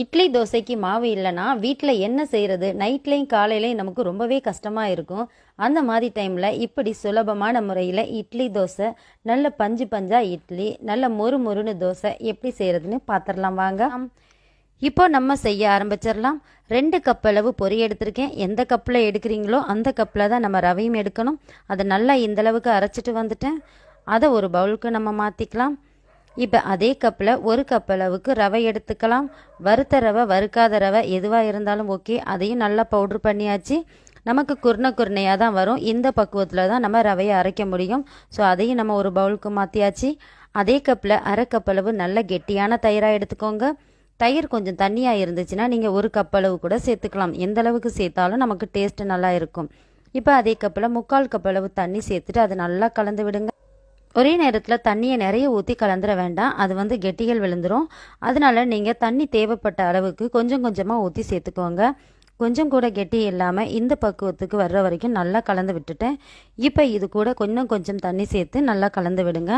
இட்லி தோசைக்கு மாவு இல்லைன்னா வீட்டில் என்ன செய்கிறது நைட்லேயும் காலையிலையும் நமக்கு ரொம்பவே கஷ்டமாக இருக்கும். அந்த மாதிரி டைமில் இப்படி சுலபமான முறையில் இட்லி தோசை நல்ல பஞ்சு பஞ்சாக இட்லி நல்ல மொறு மொறுன்னு தோசை எப்படி செய்கிறதுன்னு பார்த்துடலாம் வாங்க. இப்போ நம்ம செய்ய ஆரம்பிச்சிடலாம். ரெண்டு கப் அளவு பொறி எடுத்திருக்கேன். எந்த கப்பில் எடுக்கிறீங்களோ அந்த கப்பில் தான் நம்ம ரவையும் எடுக்கணும். அதை நல்லா இந்தளவுக்கு அரைச்சிட்டு வந்துட்டேன். அதை ஒரு பவுலுக்கு நம்ம மாற்றிக்கலாம் இப்போ அதே கப்பில் ஒரு கப் அளவுக்கு ரவை எடுத்துக்கலாம். வறுத்த ரவை வறுக்காத ரவை எதுவாக இருந்தாலும் ஓகே. அதையும் நல்லா பவுட்ரு பண்ணியாச்சு. நமக்கு குருணை குருணையாக தான் வரும். இந்த பக்குவத்தில் தான் நம்ம ரவையை அரைக்க முடியும். ஸோ அதையும் நம்ம ஒரு பவுலுக்கு மாற்றியாச்சு அதே கப்பில் அரை கப் அளவு நல்ல கெட்டியான தயிராக எடுத்துக்கோங்க. தயிர் கொஞ்சம் தண்ணியாக இருந்துச்சுன்னா நீங்கள் ஒரு கப் அளவு கூட சேர்த்துக்கலாம். எந்த அளவுக்கு சேர்த்தாலும் நமக்கு டேஸ்ட்டு நல்லா இருக்கும். இப்போ அதே கப்பில் முக்கால் கப் அளவு தண்ணி சேர்த்துட்டு அதை நல்லா கலந்து விடுங்க. ஒரே நேரத்தில் தண்ணியை நிறைய ஊற்றி கலந்துட வேண்டாம். அது வந்து கெட்டிகள் விழுந்துடும் அதனால நீங்கள் தண்ணி தேவைப்பட்ட அளவுக்கு கொஞ்சம் கொஞ்சமாக ஊற்றி சேர்த்துக்கோங்க. கொஞ்சம் கூட கெட்டி இல்லாமல் இந்த பக்குவத்துக்கு வர்ற வரைக்கும் நல்லா கலந்து விட்டுட்டேன். இப்போ இது கூட கொஞ்சம் கொஞ்சம் தண்ணி சேர்த்து நல்லா கலந்து விடுங்க.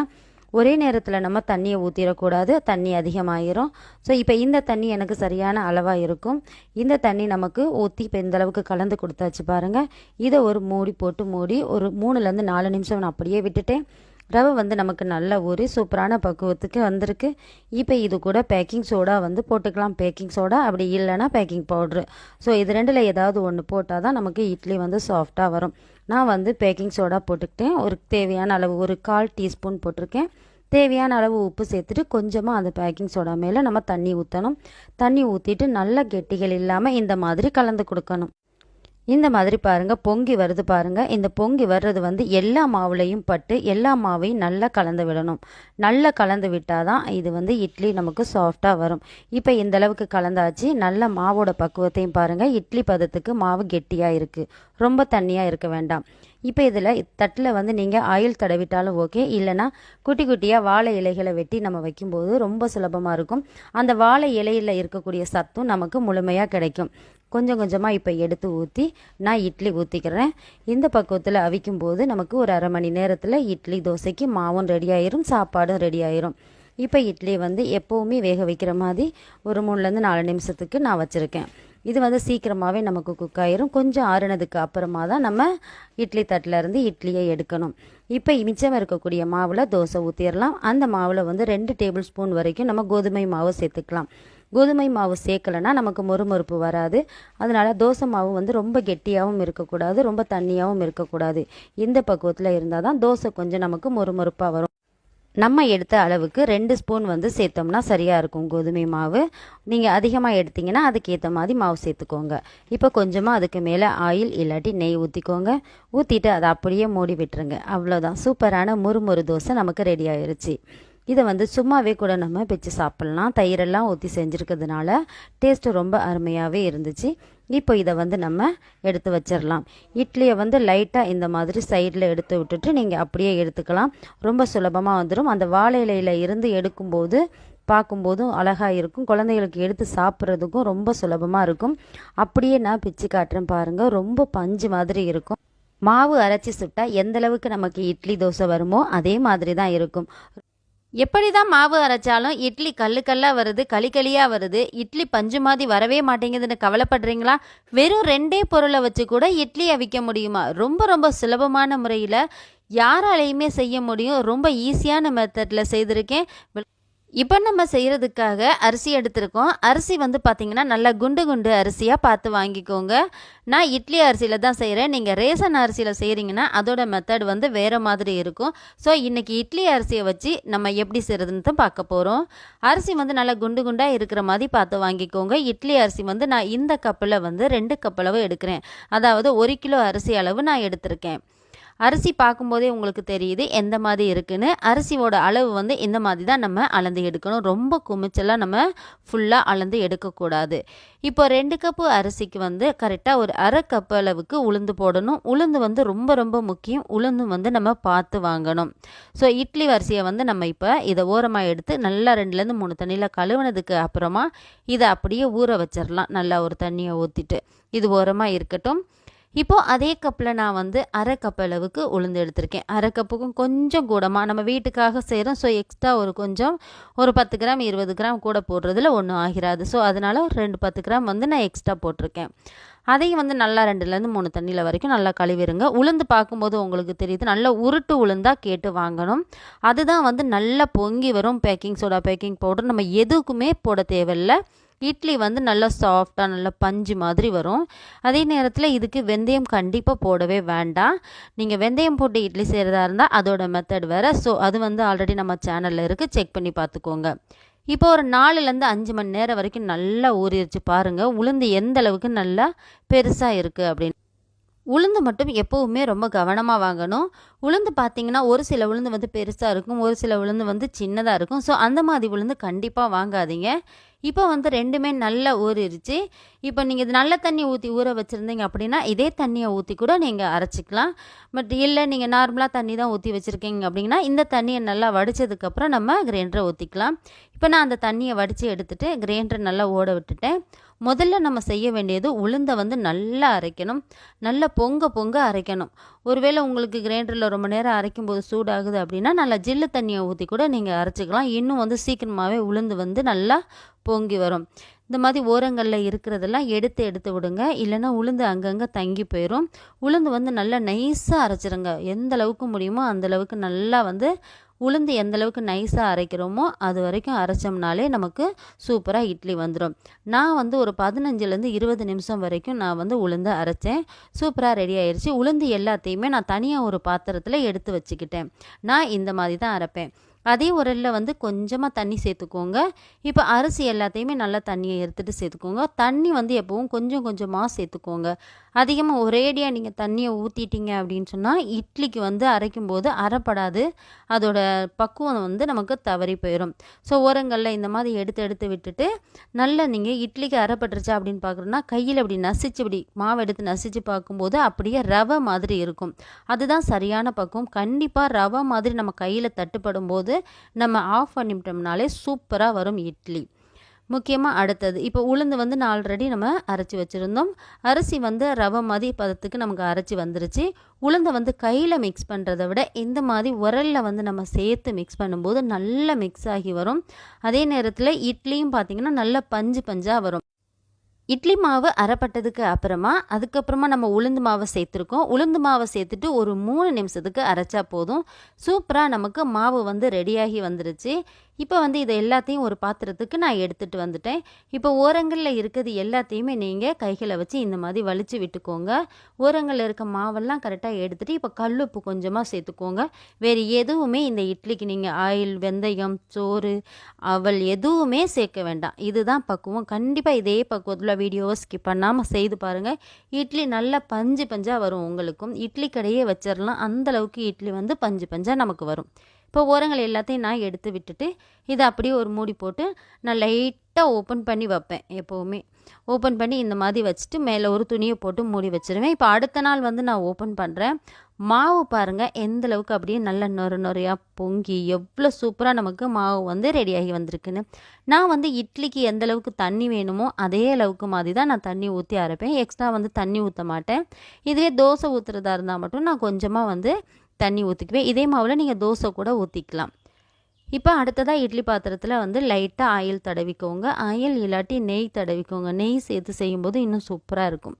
ஒரே நேரத்தில் நம்ம தண்ணியை ஊற்றிடக்கூடாது தண்ணி அதிகமாகிரும் ஸோ இப்போ இந்த தண்ணி எனக்கு சரியான அளவாக இருக்கும். இந்த தண்ணி நமக்கு ஊற்றி இப்போ இந்தளவுக்கு கலந்து கொடுத்தாச்சு பாருங்கள் இதை ஒரு மூடி போட்டு மூடி ஒரு மூணுலேருந்து நாலு நிமிஷம் நான் அப்படியே விட்டுட்டேன். ரவை வந்து நமக்கு நல்ல ஒரு சூப்பரான பக்குவத்துக்கு வந்திருக்கு. இப்போ இது கூட பேக்கிங் சோடா வந்து போட்டுக்கலாம். பேக்கிங் சோடா அப்படி இல்லைன்னா பேக்கிங் பவுட்ரு. ஸோ இது ரெண்டில் ஏதாவது ஒன்று போட்டால் தான் நமக்கு இட்லி வந்து சாஃப்டாக வரும். நான் வந்து பேக்கிங் சோடா போட்டுக்கிட்டேன். ஒரு தேவையான அளவு ஒரு கால் டீஸ்பூன் போட்டிருக்கேன். தேவையான அளவு உப்பு சேர்த்துட்டு கொஞ்சமாக அந்த பேக்கிங் சோடா மேலே நம்ம தண்ணி ஊற்றணும் தண்ணி ஊற்றிட்டு நல்ல கெட்டிகள் இல்லாமல் இந்த மாதிரி கலந்து கொடுக்கணும். இந்த மாதிரி பாருங்கள் பொங்கி வருது பாருங்கள் இந்த பொங்கி வர்றது வந்து எல்லா மாவுலையும் பட்டு எல்லா மாவையும் நல்லா கலந்து விடணும். நல்லா கலந்து விட்டால் தான் இது வந்து இட்லி நமக்கு சாஃப்டாக வரும். இப்போ இந்த அளவுக்கு கலந்தாச்சு நல்ல மாவோட பக்குவத்தையும் பாருங்கள் இட்லி பதத்துக்கு மாவு கெட்டியாக இருக்குது ரொம்ப தண்ணியாக இருக்க வேண்டாம். இப்போ இதில் தட்டில் வந்து நீங்கள் ஆயில் தடவிட்டாலும் ஓகே இல்லைனா குட்டி குட்டியாக வாழை இலைகளை வெட்டி நம்ம வைக்கும்போது ரொம்ப சுலபமாக இருக்கும். அந்த வாழை இலையில் இருக்கக்கூடிய சத்தும் நமக்கு முழுமையாக கிடைக்கும். கொஞ்சம் கொஞ்சமாக இப்போ எடுத்து ஊற்றி நான் இட்லி ஊற்றிக்கிறேன் இந்த பக்குவத்தில் அவிக்கும் போது நமக்கு ஒரு அரை மணி நேரத்தில் இட்லி தோசைக்கு மாவும் ரெடி ஆயிரும் சாப்பாடும் ரெடி ஆயிரும். இப்போ இட்லி வந்து எப்போவுமே வேக வைக்கிற மாதிரி ஒரு மூணுலேருந்து நாலு நிமிஷத்துக்கு நான் வச்சுருக்கேன். இது வந்து சீக்கிரமாகவே நமக்கு குக் ஆயிரும். கொஞ்சம் ஆறுனதுக்கு அப்புறமா தான் நம்ம இட்லி தட்டில் இருந்து இட்லியை எடுக்கணும். இப்போ மிச்சம் இருக்கக்கூடிய மாவில் தோசை ஊற்றிடலாம் அந்த மாவில் வந்து ரெண்டு டேபிள் ஸ்பூன் வரைக்கும் நம்ம கோதுமை மாவு சேர்த்துக்கலாம். கோதுமை மாவு சேர்க்கலைன்னா நமக்கு மொறுமொறுப்பு வராது. அதனால் தோசை மாவு வந்து ரொம்ப கெட்டியாகவும் இருக்கக்கூடாது ரொம்ப தண்ணியாகவும் இருக்கக்கூடாது. இந்த பக்குவத்தில் இருந்தால் தான் தோசை கொஞ்சம் நமக்கு மொறுமொறுப்பாக வரும். நம்ம எடுத்த அளவுக்கு ரெண்டு ஸ்பூன் வந்து சேர்த்தோம்னா சரியாக இருக்கும் கோதுமை மாவு. நீங்கள் அதிகமாக எடுத்தீங்கன்னா அதுக்கேற்ற மாதிரி மாவு சேர்த்துக்கோங்க. இப்போ கொஞ்சமாக அதுக்கு மேலே ஆயில் இல்லாட்டி நெய் ஊற்றிக்கோங்க ஊற்றிட்டு அதை அப்படியே மூடி விட்டுருங்க. அவ்வளோதான் சூப்பரான முறுமுறு தோசை நமக்கு ரெடி ஆயிருச்சு. இதை வந்து சும்மாவே கூட நம்ம பிச்சு சாப்பிட்லாம். தயிரெல்லாம் ஊற்றி செஞ்சுருக்கிறதுனால டேஸ்ட்டு ரொம்ப அருமையாகவே இருந்துச்சு. இப்போ இதை வந்து நம்ம எடுத்து வச்சிடலாம். இட்லியை வந்து லைட்டாக இந்த மாதிரி சைடில் எடுத்து விட்டுட்டு நீங்கள் அப்படியே எடுத்துக்கலாம். ரொம்ப சுலபமாக வந்துடும் அந்த வாழை இலையில் இருந்து எடுக்கும்போது பார்க்கும்போதும் அழகாக இருக்கும். குழந்தைகளுக்கு எடுத்து சாப்பிட்றதுக்கும் ரொம்ப சுலபமாக இருக்கும். அப்படியே நான் பிச்சு காட்டுறேன் பாருங்கள் ரொம்ப பஞ்சு மாதிரி இருக்கும். மாவு அரைச்சி சுட்டால் எந்த அளவுக்கு நமக்கு இட்லி தோசை வருமோ அதே மாதிரி தான் இருக்கும். எப்படி தான் மாவு அரைச்சாலும் இட்லி கல்லு கல்லாக வருது களி களியாக வருது இட்லி பஞ்சு மாதிரி வரவே மாட்டேங்குதுன்னு கவலைப்படுறீங்களா? வெறும் ரெண்டே பொருளை வச்சு கூட இட்லி அவிக்க முடியுமா? ரொம்ப ரொம்ப சுலபமான முறையில் யாராலையுமே செய்ய முடியும். ரொம்ப ஈஸியான மெத்தடில் செய்திருக்கேன். இப்போ நம்ம செய்கிறதுக்காக அரிசி எடுத்திருக்கோம். அரிசி வந்து பார்த்திங்கன்னா நல்லா குண்டு குண்டு அரிசியாக பார்த்து வாங்கிக்கோங்க. நான் இட்லி அரிசியில் தான் செய்கிறேன் நீங்கள் ரேசன் அரிசியில் செய்கிறீங்கன்னா அதோட மெத்தட் வந்து வேறு மாதிரி இருக்கும். ஸோ இன்றைக்கி இட்லி அரிசியை வச்சு நம்ம எப்படி செய்கிறதுன்னு தான் பார்க்க போகிறோம் அரிசி வந்து நல்லா குண்டு குண்டாக இருக்கிற மாதிரி பார்த்து வாங்கிக்கோங்க. இட்லி அரிசி வந்து நான் இந்த கப்பில் வந்து ரெண்டு கப்பளவு எடுக்கிறேன். அதாவது ஒரு கிலோ அரிசி அளவு நான் எடுத்திருக்கேன். அரிசி பார்க்கும்போதே உங்களுக்கு தெரியுது எந்த மாதிரி இருக்குன்னு. அரிசியோட அளவு வந்து இந்த மாதிரி தான் நம்ம அளந்து எடுக்கணும். ரொம்ப குமிச்செல்லாம் நம்ம ஃபுல்லாக அளந்து எடுக்கக்கூடாது. இப்போ ரெண்டு கப்பு அரிசிக்கு வந்து கரெக்டாக ஒரு அரை கப் அளவுக்கு உளுந்து போடணும். உளுந்து வந்து ரொம்ப ரொம்ப முக்கியம். உளுந்து வந்து நம்ம பார்த்து வாங்கணும். ஸோ இட்லி அரிசியை வந்து நம்ம இப்போ இதை ஓரமாக எடுத்து நல்லா ரெண்டுலேருந்து மூணு தண்ணியில் கழுவுனதுக்கு அப்புறமா இதை அப்படியே ஊற வச்சிடலாம் நல்லா ஒரு தண்ணியை ஊற்றிட்டு இது ஓரமாக இருக்கட்டும். இப்போது அதே கப்பில் நான் வந்து அரை கப் அளவுக்கு உளுந்து எடுத்திருக்கேன். அரை கப்புக்கும் கொஞ்சம் கூடமாக நம்ம வீட்டுக்காக செய்கிறோம் ஸோ எக்ஸ்ட்ரா ஒரு கொஞ்சம் ஒரு பத்து கிராம் இருபது கிராம் கூட போடுறதுல ஒன்றும் ஆகிறாது ஸோ அதனால் ரெண்டு பத்து கிராம் வந்து நான் எக்ஸ்ட்ரா போட்டிருக்கேன். அதையும் வந்து நல்லா ரெண்டுலேருந்து மூணு தண்ணியில் வரைக்கும் நல்லா கழுவிடுங்க உளுந்து பார்க்கும்போது உங்களுக்கு தெரியுது நல்ல உருட்டு உளுந்தாக கேட்டு வாங்கணும். அதுதான் வந்து நல்லா பொங்கி வரும் பேக்கிங் சோடா பேக்கிங் பவுடர். நம்ம எதுக்குமே போட தேவையில்லை. இட்லி வந்து நல்லா சாஃப்டாக நல்லா பஞ்சு மாதிரி வரும். அதே நேரத்தில் இதுக்கு வெந்தயம் கண்டிப்பாக போடவே வேண்டாம். நீங்கள் வெந்தயம் போட்டு இட்லி செய்கிறதா இருந்தால் அதோட மெத்தட் வேறு. ஸோ அது வந்து ஆல்ரெடி நம்ம சேனலில் இருக்குது செக் பண்ணி பார்த்துக்கோங்க இப்போ ஒரு நாலுலேருந்து அஞ்சு மணி நேரம் வரைக்கும் நல்லா ஊறிடுச்சு பாருங்கள் உளுந்து எந்த அளவுக்கு நல்லா பெருசாக இருக்குது அப்படின்னு. உளுந்து மட்டும் எப்போவுமே ரொம்ப கவனமாக வாங்கணும். உளுந்து பார்த்தீங்கன்னா ஒரு சில உளுந்து வந்து பெருசாக இருக்கும் ஒரு சில உளுந்து வந்து சின்னதாக இருக்கும். ஸோ அந்த மாதிரி உளுந்து கண்டிப்பாக வாங்காதீங்க. இப்போ வந்து ரெண்டுமே நல்லா ஊறிடுச்சு இப்போ நீங்கள் இது நல்ல தண்ணி ஊற்றி ஊற வச்சுருந்தீங்க அப்படின்னா இதே தண்ணியை ஊற்றி கூட நீங்கள் அரைச்சிக்கலாம். பட் இல்லை நீங்கள் நார்மலாக தண்ணி தான் ஊற்றி வச்சுருக்கீங்க அப்படின்னா இந்த தண்ணியை நல்லா வடித்ததுக்கப்புறம் நம்ம கிரைண்டரை ஊற்றிக்கலாம் இப்போ நான் அந்த தண்ணியை வடித்து எடுத்துகிட்டு கிரைண்டரை நல்லா ஓட விட்டுட்டேன். முதல்ல நம்ம செய்ய வேண்டியது உளுந்தை வந்து நல்லா அரைக்கணும். நல்லா பொங்க பொங்க அரைக்கணும். ஒருவேளை உங்களுக்கு கிரைண்டரில் ரொம்ப நேரம் அரைக்கும்போது சூடாகுது அப்படின்னா நல்லா ஜில்லு தண்ணியை ஊற்றி கூட நீங்கள் அரைச்சிக்கலாம். இன்னும் வந்து சீக்கிரமாகவே உளுந்து வந்து நல்லா பொங்கி வரும். இந்த மாதிரி ஓரங்களில் இருக்கிறதெல்லாம் எடுத்து எடுத்து விடுங்க. இல்லைன்னா உளுந்து அங்கங்கே தங்கி போயிடும் உளுந்து வந்து நல்லா நைஸாக அரைச்சிருங்க. எந்த அளவுக்கு முடியுமோ அந்த அளவுக்கு நல்லா வந்து உளுந்து எந்த அளவுக்கு நைஸாக அரைக்கிறோமோ அது வரைக்கும் அரைச்சோம்னாலே நமக்கு சூப்பராக இட்லி வந்துடும் நான் வந்து ஒரு பதினஞ்சுலேருந்து இருபது நிமிஷம் வரைக்கும் நான் வந்து உளுந்து அரைச்சேன். சூப்பராக ரெடி ஆயிடுச்சு உளுந்து எல்லாத்தையுமே நான் தனியாக ஒரு பாத்திரத்தில் எடுத்து வச்சுக்கிட்டேன். நான் இந்த மாதிரி தான் அரைப்பேன். அதே உரலில் வந்து கொஞ்சமாக தண்ணி சேர்த்துக்கோங்க. இப்போ அரிசி எல்லாத்தையுமே நல்லா தண்ணியை எடுத்துகிட்டு சேர்த்துக்கோங்க. தண்ணி வந்து எப்பவும் கொஞ்சம் கொஞ்சமாக சேர்த்துக்கோங்க. அதிகமாக ஒரேடியாக நீங்கள் தண்ணியை ஊற்றிட்டீங்க அப்படின்னு சொன்னால் இட்லிக்கு வந்து அரைக்கும் போது அரைப்படாது. அதோட பக்குவம் வந்து நமக்கு தவறி போயிடும் ஸோ ஓரங்களில் இந்த மாதிரி எடுத்து எடுத்து விட்டுட்டு நல்லா நீங்கள் இட்லிக்கு அரைப்பட்டுருச்சா அப்படின்னு பார்க்குறோன்னா கையில் அப்படி நசிச்சு இப்படி மாவு எடுத்து நசிச்சு பார்க்கும்போது அப்படியே ரவை மாதிரி இருக்கும். அதுதான் சரியான பக்குவம். கண்டிப்பாக ரவை மாதிரி நம்ம கையில் தட்டுப்படும் போது நம்ம ஆஃப் பண்ணிவிட்டோம்னாலே சூப்பராக வரும் இட்லி. முக்கியமாக அடுத்தது. இப்போ உளுந்து வந்து நான் ஆல்ரெடி நம்ம அரைச்சி வச்சுருந்தோம். அரிசி வந்து ரவை மாதிரி பதத்துக்கு நமக்கு அரைச்சி வந்துருச்சு. உளுந்தை வந்து கையில் மிக்ஸ் பண்ணுறதை விட இந்த மாதிரி உரலில் வந்து நம்ம சேர்த்து மிக்ஸ் பண்ணும்போது நல்லா மிக்ஸ் ஆகி வரும். அதே நேரத்தில் இட்லியும் பார்த்திங்கன்னா நல்லா பஞ்சு பஞ்சாக வரும். இட்லி மாவு அரைப்பட்டதுக்கு அப்புறமா அதுக்கப்புறமா நம்ம உளுந்து மாவை சேர்த்துருக்கோம். உளுந்து மாவை சேர்த்துட்டு ஒரு மூணு நிமிஷத்துக்கு அரைச்சா போதும். சூப்பராக நமக்கு மாவு வந்து ரெடியாகி வந்துருச்சு. இப்போ வந்து இதை எல்லாத்தையும் ஒரு பாத்திரத்துக்கு நான் எடுத்துகிட்டு வந்துட்டேன். இப்போ ஓரங்களில் இருக்கிறது எல்லாத்தையுமே நீங்கள் கைகளை வச்சு இந்த மாதிரி வலிச்சு விட்டுக்கோங்க. ஓரங்களில் இருக்க மாவெல்லாம் கரெக்டாக எடுத்துகிட்டு இப்போ கல்லுப்பு கொஞ்சமாக சேர்த்துக்கோங்க. வேறு எதுவுமே இந்த இட்லிக்கு நீங்கள் ஆயில் வெந்தயம் சோறு அவல் எதுவுமே சேர்க்க வேண்டாம். இதுதான் பக்குவம். கண்டிப்பாக இதே பக்குவத்தில் வீடியோவை ஸ்கிப் பண்ணாமல் செய்து பாருங்கள் இட்லி நல்லா பஞ்சு பஞ்சாக வரும் உங்களுக்கும். இட்லி கடையே வச்சிடலாம் அந்தளவுக்கு இட்லி வந்து பஞ்சு பஞ்சாக நமக்கு வரும். இப்போ ஓரங்கள் எல்லாத்தையும் நான் எடுத்து விட்டுட்டு இதை அப்படியே ஒரு மூடி போட்டு நான் லைட்டாக ஓப்பன் பண்ணி வைப்பேன் எப்போவுமே. ஓப்பன் பண்ணி இந்த மாதிரி வச்சுட்டு மேலே ஒரு துணியை போட்டு மூடி வச்சுருவேன். இப்போ அடுத்த நாள் வந்து நான் ஓப்பன் பண்ணுறேன் மாவு பாருங்கள் எந்த அளவுக்கு அப்படியே நல்ல நொறு நொறையாக பொங்கி எவ்வளோ சூப்பராக நமக்கு மாவு வந்து ரெடியாகி வந்திருக்குன்னு. நான் வந்து இட்லிக்கு எந்த அளவுக்கு தண்ணி வேணுமோ அதே அளவுக்கு மாதிரி தான் நான் தண்ணி ஊற்றி அரைப்பேன். எக்ஸ்ட்ரா வந்து தண்ணி ஊற்ற மாட்டேன். இதுவே தோசை ஊற்றுறதா இருந்தால் மட்டும் நான் கொஞ்சமாக வந்து தண்ணி ஊற்றிக்குவேன் இதே மாவில் நீங்கள் தோசை கூட ஊற்றிக்கலாம் இப்போ அடுத்ததாக இட்லி பாத்திரத்தில் வந்து லைட்டாக ஆயில் தடவிக்கோங்க. ஆயில் இல்லாட்டி நெய் தடவிக்கோங்க. நெய் சேர்த்து செய்யும்போது இன்னும் சூப்பராக இருக்கும்.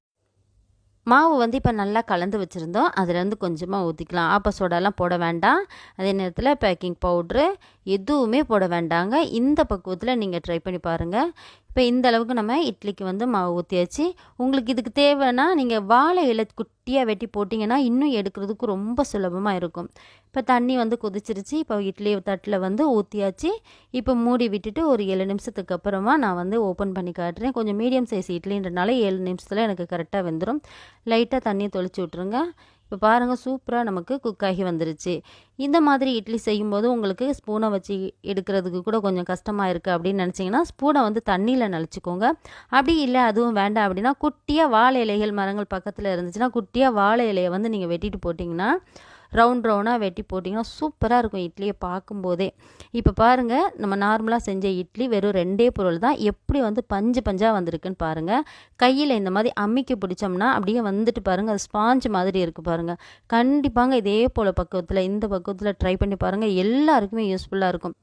மாவு வந்து இப்போ நல்லா கலந்து வச்சுருந்தோம். அதுலேருந்து கொஞ்சமாக ஊற்றிக்கலாம் ஆப்ப சோடாலாம் போட வேண்டாம். அதே நேரத்தில் பேக்கிங் பவுட்ரு எதுவுமே போட வேண்டாங்க. இந்த பக்குவத்தில் நீங்கள் ட்ரை பண்ணி பாருங்கள் இப்போ இந்த அளவுக்கு நம்ம இட்லிக்கு வந்து மாவு ஊற்றியாச்சு உங்களுக்கு இதுக்கு தேவைன்னா நீங்கள் வாழை இலை குட்டியாக வெட்டி போட்டிங்கன்னா இன்னும் எடுக்கிறதுக்கு ரொம்ப சுலபமாக இருக்கும். இப்போ தண்ணி வந்து கொதிச்சிருச்சு. இப்போ இட்லி தட்டில் வந்து ஊற்றியாச்சு இப்போ மூடி விட்டுட்டு ஒரு ஏழு நிமிஷத்துக்கு அப்புறமா நான் வந்து ஓப்பன் பண்ணி காட்டுறேன். கொஞ்சம் மீடியம் சைஸ் இட்லின்றனால ஏழு நிமிஷத்தில் எனக்கு கரெக்டாக வெந்துடும் லைட்டாக தண்ணியை தொளிச்சு விட்ருங்க இப்போ பாருங்கள் சூப்பராக நமக்கு குக் ஆகி வந்துருச்சு. இந்த மாதிரி இட்லி செய்யும்போது உங்களுக்கு ஸ்பூனை வச்சு எடுக்கிறதுக்கு கூட கொஞ்சம் கஷ்டமாக இருக்குது அப்படின்னு நினச்சிங்கன்னா ஸ்பூனை வந்து தண்ணியில் நனைச்சிக்கோங்க. அப்படி இல்லை அதுவும் வேண்டாம் அப்படின்னா குட்டியாக வாழை இலைகள் மரங்கள் பக்கத்தில் இருந்துச்சுன்னா குட்டியாக வாழை இலையை வந்து நீங்கள் வெட்டிட்டு போட்டிங்கன்னா ரவுண்ட் ரவுண்டாக வெட்டி போட்டிங்கன்னா சூப்பராக இருக்கும் இட்லியை பார்க்கும்போதே. இப்போ பாருங்கள் நம்ம நார்மலாக செஞ்ச இட்லி வெறும் ரெண்டே பொருள் தான். எப்படி வந்து பஞ்சு பஞ்சாக வந்திருக்குன்னு பாருங்கள் கையில் இந்த மாதிரி அம்மிக்கு பிடிச்சோம்னா அப்படியே வந்துட்டு பாருங்கள் அது ஸ்பாஞ்ச் மாதிரி இருக்குது பாருங்கள் கண்டிப்பாங்க இதே போல் பக்குவத்தில் இந்த பக்குவத்தில் ட்ரை பண்ணி பாருங்கள் எல்லாருக்குமே யூஸ்ஃபுல்லாக இருக்கும்.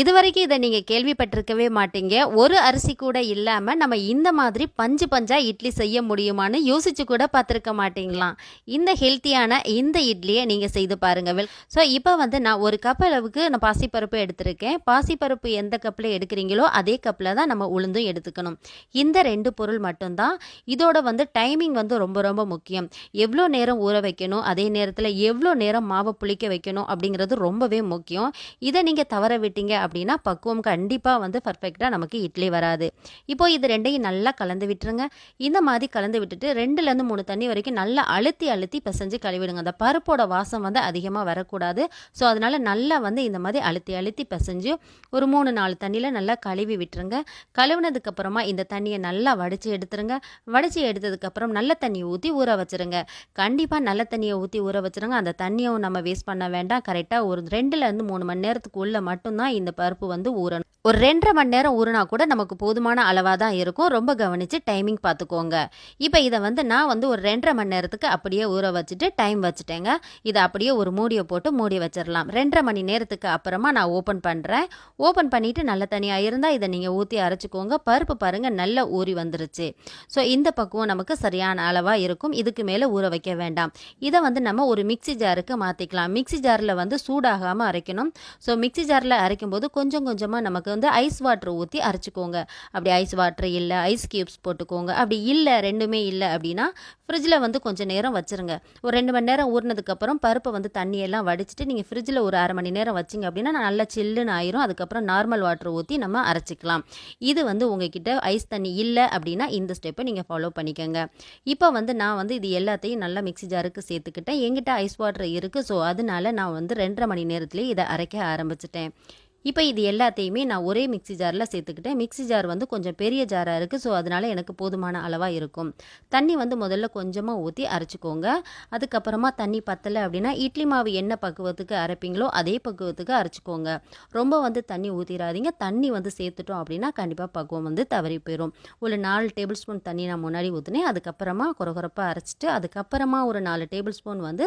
இது வரைக்கும் இதை நீங்கள் கேள்விப்பட்டிருக்கவே மாட்டீங்க. ஒரு அரிசி கூட இல்லாமல் நம்ம இந்த மாதிரி பஞ்சு பஞ்சாக இட்லி செய்ய முடியுமான்னு யோசிச்சு கூட பார்த்துருக்க மாட்டீங்களாம். இந்த ஹெல்த்தியான இந்த இட்லியை நீங்கள் செய்து பாருங்க. ஸோ இப்போ வந்து நான் ஒரு கப் அளவுக்கு நான் பாசிப்பருப்பு எடுத்திருக்கேன். பாசிப்பருப்பு எந்த கப்பில் எடுக்கிறீங்களோ அதே கப்பில் தான் நம்ம உளுந்தும் எடுத்துக்கணும். இந்த ரெண்டு பொருள் மட்டும்தான். இதோட வந்து டைமிங் வந்து ரொம்ப ரொம்ப முக்கியம். எவ்வளோ நேரம் ஊற வைக்கணும் அதே நேரத்தில் எவ்வளோ நேரம் மாவை புளிக்க வைக்கணும் அப்படிங்கிறது ரொம்பவே முக்கியம். இதை நீங்கள் தவற விட்டீங்க அப்படின்னா பக்குவம் கண்டிப்பாக வந்து பர்ஃபெக்டாக நமக்கு இட்லி வராது. இப்போ இது ரெண்டையும் நல்லா கலந்து விட்டுருங்க. இந்த மாதிரி கலந்து விட்டுட்டு ரெண்டுலேருந்து மூணு தண்ணி வரைக்கும் நல்லா அழுத்தி அழுத்தி பிசைஞ்சு கழுவிடுங்க. அந்த பருப்போட வாசம் வந்து அதிகமாக வரக்கூடாது. ஸோ அதனால் நல்லா வந்து இந்த மாதிரி அழுத்தி அழுத்தி பிசைஞ்சு ஒரு மூணு நாலு தண்ணியில் நல்லா கழுவி விட்டுருங்க. கழுவுனதுக்கப்புறமா இந்த தண்ணியை நல்லா வடித்து எடுத்துருங்க. வடித்து எடுத்ததுக்கப்புறம் நல்ல தண்ணியை ஊற்றி ஊற வச்சுருங்க. கண்டிப்பாக நல்ல தண்ணியை ஊற்றி ஊற வச்சுருங்க. அந்த தண்ணியும் நம்ம வேஸ்ட் பண்ண வேண்டாம். கரெக்டாக ஒரு ரெண்டுலேருந்து மூணு மணி நேரத்துக்குள்ளே மட்டும்தான் இந்த பருப்பு வந்து ஊறணும். ஒரு ரெண்டரை மணி நேரம் ஊறினா கூட நமக்கு போதுமான அளவாக தான் இருக்கும். ரொம்ப கவனித்து டைமிங் பார்த்துக்கோங்க இப்போ இதை வந்து நான் வந்து ஒரு ரெண்டரை மணி நேரத்துக்கு அப்படியே ஊற வச்சுட்டு டைம் வச்சுட்டேங்க. இதை அப்படியே ஒரு மூடியை போட்டு மூடி வச்சிடலாம் ரெண்டரை மணி நேரத்துக்கு அப்புறமா நான் ஓப்பன் பண்ணுறேன் ஓப்பன் பண்ணிவிட்டு நல்ல தனியாக இருந்தால் இதை நீங்கள் ஊற்றி அரைச்சிக்கோங்க. பருப்பு பாருங்கள் நல்லா ஊறி வந்துருச்சு. ஸோ இந்த பக்குவம் நமக்கு சரியான அளவாக இருக்கும். இதுக்கு மேலே ஊற வைக்க வேண்டாம். இதை வந்து நம்ம ஒரு மிக்சி ஜாருக்கு மாற்றிக்கலாம் மிக்சி ஜாரில் வந்து சூடாகாமல் அரைக்கணும். ஸோ மிக்சி ஜாரில் அரைக்கும் போது கொஞ்சம் கொஞ்சமாக நமக்கு வந்து ஐஸ் வாட்டர் ஊற்றி அரைச்சிக்கோங்க. அப்படி ஐஸ் வாட்டர் இல்லை ஐஸ் கியூப்ஸ் போட்டுக்கோங்க. அப்படி இல்லை ரெண்டுமே இல்லை அப்படின்னா ஃப்ரிட்ஜில் வந்து கொஞ்சம் நேரம் வச்சுருங்க. ஒரு ரெண்டு மணி நேரம் ஊறினதுக்கப்புறம் பருப்பை வந்து தண்ணியெல்லாம் வடிச்சிட்டு நீங்கள் ஃப்ரிட்ஜில் ஒரு அரை மணி நேரம் வச்சிங்க அப்படின்னா நல்லா சில்லுன்னு ஆயிரும். அதுக்கப்புறம் நார்மல் வாட்டர் ஊற்றி நம்ம அரைச்சிக்கலாம். இது வந்து உங்ககிட்ட ஐஸ் தண்ணி இல்லை அப்படின்னா இந்த ஸ்டெப்பை நீங்கள் ஃபாலோ பண்ணிக்கோங்க. இப்போ வந்து நான் வந்து இது எல்லாத்தையும் நல்லா மிக்ஸி ஜாருக்கு சேர்த்துக்கிட்டேன். எங்கிட்ட ஐஸ் வாட்டர் இருக்குது ஸோ அதனால நான் வந்து ரெண்டரை மணி நேரத்துலேயே இதை அரைக்க ஆரம்பிச்சிட்டேன். இப்போ இது எல்லாத்தையுமே நான் ஒரே மிக்ஸி ஜாரில் சேர்த்துக்கிட்டேன். மிக்ஸி ஜார் வந்து கொஞ்சம் பெரிய ஜாராக இருக்குது ஸோ அதனால் எனக்கு போதுமான அளவாக இருக்கும். தண்ணி வந்து முதல்ல கொஞ்சமாக ஊற்றி அரைச்சிக்கோங்க. அதுக்கப்புறமா தண்ணி பத்தலை அப்படின்னா இட்லி மாவு என்ன பக்குவத்துக்கு அரைப்பீங்களோ அதே பக்குவத்துக்கு அரைச்சிக்கோங்க. ரொம்ப வந்து தண்ணி ஊற்றிடாதீங்க தண்ணி வந்து சேர்த்துட்டோம் அப்படின்னா கண்டிப்பாக பக்குவம் வந்து தவறி போயிடும் ஒரு நாலு டேபிள் ஸ்பூன் தண்ணி நான் முன்னாடி ஊற்றினேன் அதுக்கப்புறமா குறகுறப்பாக அரைச்சிட்டு அதுக்கப்புறமா ஒரு நாலு டேபிள் ஸ்பூன் வந்து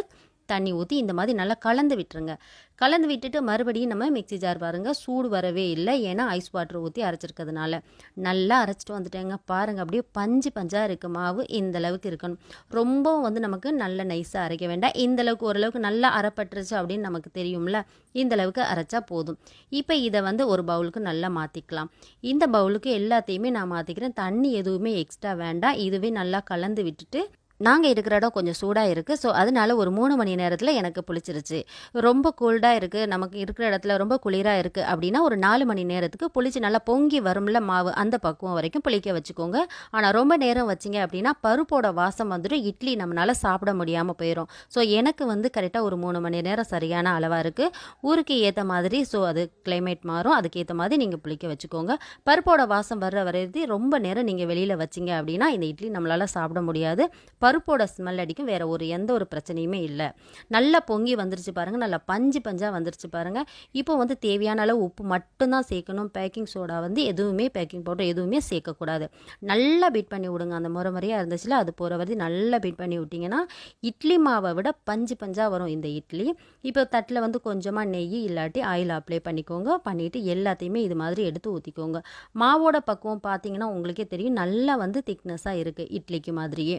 தண்ணி ஊற்றி இந்த மாதிரி நல்லா கலந்து விட்டுருங்க. கலந்து விட்டுட்டு மறுபடியும் நம்ம மிக்ஸி ஜார் பாருங்கள் சூடு வரவே இல்லை. ஏன்னா ஐஸ் வாட்டர் ஊற்றி அரைச்சிருக்கிறதுனால. நல்லா அரைச்சிட்டு வந்துட்டேங்க. பாருங்கள் அப்படியே பஞ்சு பஞ்சாக இருக்குது மாவு இந்த அளவுக்கு இருக்கணும். ரொம்பவும் வந்து நமக்கு நல்ல நைஸாக அரைக்க வேண்டாம். இந்தளவுக்கு ஓரளவுக்கு நல்லா அரைப்பட்டுருச்சு அப்படின்னு நமக்கு தெரியும்ல. இந்த அளவுக்கு அரைச்சா போதும். இப்போ இதை வந்து ஒரு பவுலுக்கு நல்லா மாற்றிக்கலாம் இந்த பவுலுக்கு எல்லாத்தையுமே நான் மாற்றிக்கிறேன் தண்ணி எதுவுமே எக்ஸ்ட்ரா வேண்டாம். இதுவே நல்லா கலந்து விட்டுட்டு நாங்கள் இருக்கிற இடம் கொஞ்சம் சூடாக இருக்குது ஸோ அதனால ஒரு மூணு மணி நேரத்தில் எனக்கு புளிச்சிருச்சு. ரொம்ப கோல்டாக இருக்குது நமக்கு இருக்கிற இடத்துல ரொம்ப குளிராக இருக்குது அப்படின்னா ஒரு நாலு மணி நேரத்துக்கு புளிச்சு நல்லா பொங்கி வரும்ல மாவு அந்த பக்குவம் வரைக்கும் புளிக்க வச்சுக்கோங்க. ஆனால் ரொம்ப நேரம் வச்சிங்க அப்படின்னா பருப்போட வாசம் வந்துட்டு இட்லி நம்மளால் சாப்பிட முடியாமல் போயிடும் ஸோ எனக்கு வந்து கரெக்டாக ஒரு மூணு மணி நேரம் சரியான அளவாக இருக்குது ஊருக்கு ஏற்ற மாதிரி ஸோ அது கிளைமேட் மாறும். அதுக்கேற்ற மாதிரி நீங்கள் புளிக்க வச்சுக்கோங்க. பருப்போட வாசம் வர்ற வரைக்கும் ரொம்ப நேரம் நீங்கள் வெளியில் வச்சிங்க அப்படின்னா இந்த இட்லி நம்மளால் சாப்பிட முடியாது. பருப்போட ஸ்மெல் அடிக்கும். வேறு ஒரு எந்த ஒரு பிரச்சனையுமே இல்லை. நல்லா பொங்கி வந்துருச்சு பாருங்கள் நல்லா பஞ்சு பஞ்சாக வந்துருச்சு பாருங்கள் இப்போ வந்து தேவையான அளவு உப்பு மட்டும்தான் சேர்க்கணும். பேக்கிங் சோடா வந்து எதுவுமே பேக்கிங் பவுடர் எதுவுமே சேர்க்கக்கூடாது. நல்லா பீட் பண்ணி விடுங்க. அந்த முறை முறையாக இருந்துச்சுல அது போகிற வரைக்கும் நல்லா பீட் பண்ணி விட்டிங்கன்னா இட்லி மாவை விட பஞ்சு பஞ்சாக வரும் இந்த இட்லி. இப்போ தட்டில் வந்து கொஞ்சமாக நெய் இல்லாட்டி ஆயில் அப்ளை பண்ணிக்கோங்க. பண்ணிவிட்டு எல்லாத்தையுமே இது மாதிரி எடுத்து ஊற்றிக்கோங்க மாவோட பக்குவம் பார்த்தீங்கன்னா உங்களுக்கே தெரியும். நல்லா வந்து திக்னஸாக இருக்குது இட்லிக்கு மாதிரியே.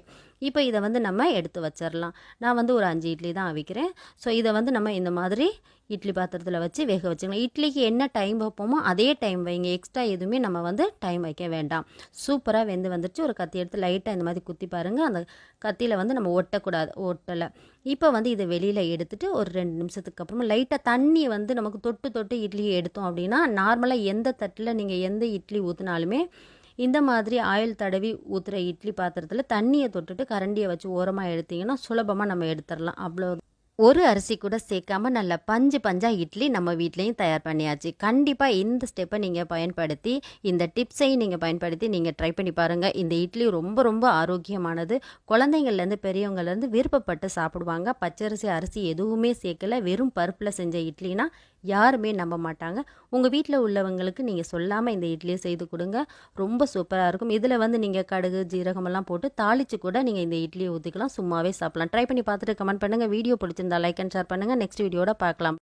இப்போ இதை வந்து நம்ம எடுத்து வச்சிடலாம் நான் வந்து ஒரு அஞ்சு இட்லி தான் அவிக்கிறேன். ஸோ இதை வந்து நம்ம இந்த மாதிரி இட்லி பாத்திரத்தில் வச்சு வேக வச்சுக்கலாம். இட்லிக்கு என்ன டைம் வைப்போமோ அதே டைம் வைங்க. எக்ஸ்ட்ரா எதுவுமே நம்ம வந்து டைம் வைக்க வேண்டாம். சூப்பராக வெந்து வந்துருச்சு. ஒரு கத்தி எடுத்து லைட்டாக இந்த மாதிரி குத்தி பாருங்கள் அந்த கத்தியில் வந்து நம்ம ஒட்டக்கூடாது ஒட்டலை. இப்போ வந்து இதை வெளியில் எடுத்துட்டு ஒரு ரெண்டு நிமிஷத்துக்கு அப்புறமா லைட்டாக தண்ணி வந்து நமக்கு தொட்டு தொட்டு இட்லியை எடுத்தோம் அப்படின்னா நார்மலாக எந்த தட்டில் நீங்கள் எந்த இட்லி ஊற்றினாலுமே இந்த மாதிரி ஆயில் தடவி ஊற்றுற இட்லி பாத்திரத்தில் தண்ணியை தொட்டுட்டு கரண்டியை வச்சு ஓரமாக எடுத்தீங்கன்னா சுலபமாக நம்ம எடுத்துடலாம். அவ்வளோ ஒரு அரிசி கூட சேர்க்காம நல்ல பஞ்சு பஞ்சாக இட்லி நம்ம வீட்லேயும் தயார் பண்ணியாச்சு. கண்டிப்பாக இந்த ஸ்டெப்பை நீங்கள் பயன்படுத்தி இந்த டிப்ஸையும் நீங்கள் பயன்படுத்தி நீங்கள் ட்ரை பண்ணி பாருங்கள் இந்த இட்லி ரொம்ப ரொம்ப ஆரோக்கியமானது. குழந்தைங்கள்லேருந்து பெரியவங்கள்லேருந்து விருப்பப்பட்டு சாப்பிடுவாங்க. பச்சரிசி அரிசி எதுவுமே சேர்க்கல. வெறும் பருப்பில் செஞ்ச இட்லினா யாருமே நம்ப மாட்டாங்க. உங்கள் வீட்டில் உள்ளவங்களுக்கு நீங்கள் சொல்லாமல் இந்த இட்லியை செய்து கொடுங்க. ரொம்ப சூப்பராக இருக்கும். இதில் வந்து நீங்கள் கடுகு ஜீரகமெல்லாம் போட்டு தாளித்து கூட நீங்கள் இந்த இட்லியை ஊற்றிக்கலாம் சும்மாவே சாப்பிடலாம். ட்ரை பண்ணி பார்த்துட்டு கமெண்ட் பண்ணுங்கள் வீடியோ பிடிச்சிருந்தா லைக் அண்ட் ஷேர் பண்ணுங்கள் நெக்ஸ்ட் வீடியோட பார்க்கலாம்.